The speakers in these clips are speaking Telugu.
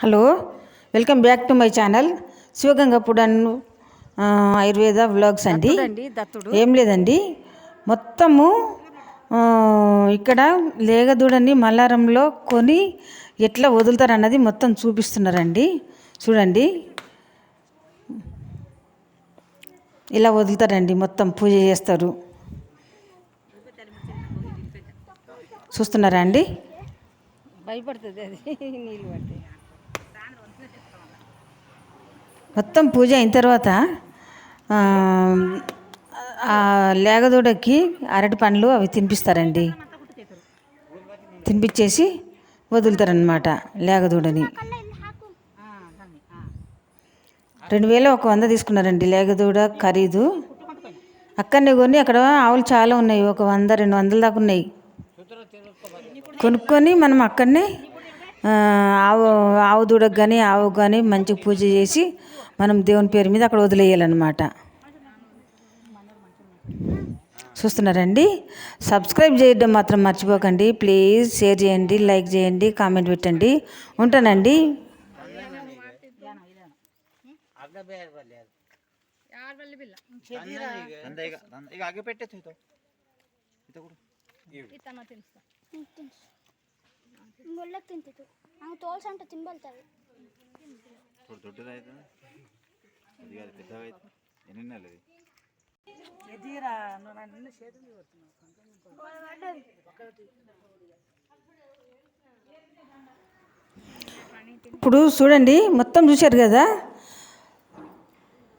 Hello welcome back to my channel. Shivaganga పుడన్ ఆ, ఆయుర్వేద వ్లాగ్స్ అండి. ఏం లేదండి. మొత్తము ఇక్కడ లేగదూడని మల్లారంలో కొని ఎట్లా వదులుతారు అన్నది మొత్తం చూపిస్తున్నారండి. చూడండి. ఇలా వదులుతారండి మొత్తం పూజ చేస్తారు. చూస్తున్నారా అండి? భయపడుతుంది అది నీళ్ళు పడితే. మొత్తం పూజ అయిన తర్వాత లేగదూడకి అరటి పండ్లు అవి తినిపిస్తారండి. తినిపించేసి వదులుతారనమాట లేగదూడని. రెండు వేల ఒక వంద తీసుకున్నారండి లేగదూడ ఖరీదు. అక్కడనే కొని అక్కడ ఆవులు చాలా ఉన్నాయి ఒక వంద రెండు వందల దాకా ఉన్నాయి. కొనుక్కొని మనం అక్కడనే ఆవు ఆవు దూడకు కానీ ఆవుకు కానీ మంచిగా పూజ చేసి మనం దేవుని పేరు మీద అక్కడ వదిలేయాలన్నమాట. చూస్తున్నారండి? సబ్స్క్రైబ్ చేయడం మాత్రం మర్చిపోకండి. ప్లీజ్ షేర్ చేయండి లైక్ చేయండి కామెంట్ పెట్టండి. ఉంటానండి. ಈಗ ನಂದ ಈಗ ಹಾಗೆ ಪೆಟ್ಟೆ ಹೋಯ್ತು ಇದು ಕೊಡು ಒಳ್ಳೆ ತಿಂತಿತ್ತು ನಂಗೆ ತೋಲ್ಸ್ ಅಂತ ತಿಂಬಲ್ತವೆ ಥೋಡು ದೊಡ್ಡದಾಯ್ತು అది కాదు పెద్దగా ఎన్ని ఇప్పుడు చూడండి మొత్తం చూశారు కదా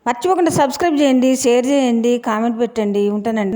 మర్చిపోకుండా సబ్స్క్రైబ్ చేయండి షేర్ చేయండి కామెంట్ పెట్టండి ఉంటానండి